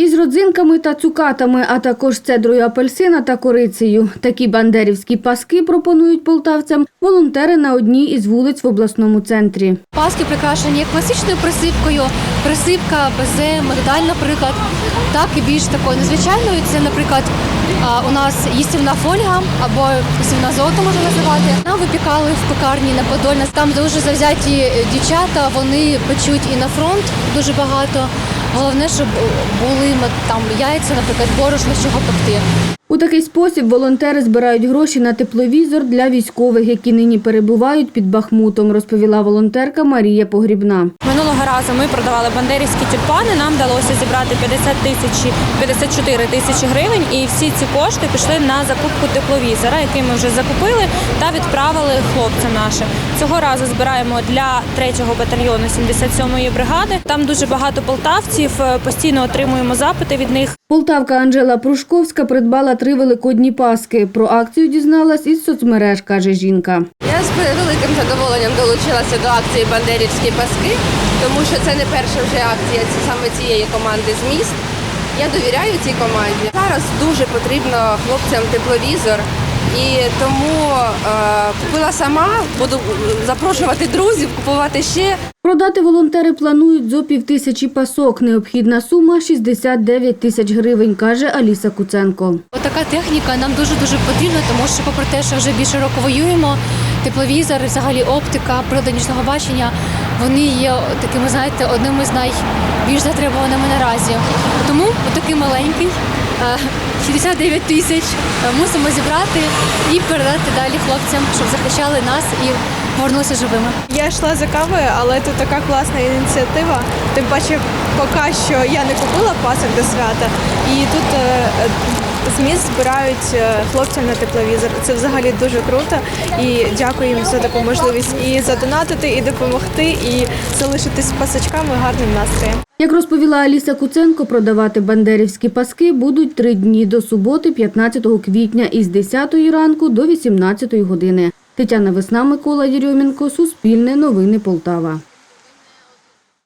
Із родзинками та цукатами, а також цедрою апельсина та корицею. Такі бандерівські паски пропонують полтавцям волонтери на одній із вулиць в обласному центрі. Паски прикрашені класичною присипкою, присипка, безе, мигдаль, наприклад, так і більш такою незвичайною. Це, наприклад, у нас їстівна фольга або їстівна золото можна називати. Нам випікали в пекарні на Подольна. Там дуже завзяті е, дівчата, вони печуть і на фронт дуже багато. Головне, щоб були там яйця, наприклад, борошно, чого пекти. У такий спосіб волонтери збирають гроші на тепловізор для військових, які нині перебувають під Бахмутом, розповіла волонтерка Марія Погрібна. Минулого разу ми продавали бандерівські тюльпани. Нам вдалося зібрати 50 тисяч 54 тисячі гривень, і всі ці кошти пішли на закупку тепловізора, який ми вже закупили та відправили хлопцям нашим. Цього разу збираємо для 3-го батальйону 77-ї бригади. Там дуже багато полтавців. е, Постійно отримуємо запити від них. Полтавка Анжела Прушковська придбала три великодні паски. Про акцію дізналась із соцмереж, каже жінка. Я з великим задоволенням долучилася до акції Бандерівські паски, тому що це не перша вже акція ці- саме цієї команди з міст. Я довіряю цій команді. Зараз дуже потрібно хлопцям тепловізор, і тому е, купила сама, буду запрошувати друзів, купувати ще. Продати волонтери планують зо півтисячі пасок. Необхідна сума 69 тисяч гривень, каже Аліса Куценко. Отака техніка нам дуже дуже потрібна, тому що, попри те, що вже більше року воюємо, тепловізор, взагалі оптика, прилади бачення, вони є такими, знаєте, одними з найбільш затребуваними наразі. Тому отакий маленький. е, 69 тисяч е, мусимо зібрати і передати далі хлопцям, щоб захищали нас і повернулися живими. Я йшла за кавою, але тут така класна ініціатива. Тим паче, поки що я не купила пасок до свята, і тут е, е, з міст збирають е, хлопцям на тепловізор. Це взагалі дуже круто. І дякую їм за таку можливість і задонатити, і допомогти, і залишитись з пасочками гарним настроєм. Як розповіла Аліса Куценко, продавати бандерівські паски будуть три дні до суботи, 15 квітня із 10 ранку до 18 години. Тетяна Весна, Микола Єрьомінко, Суспільне новини Полтава.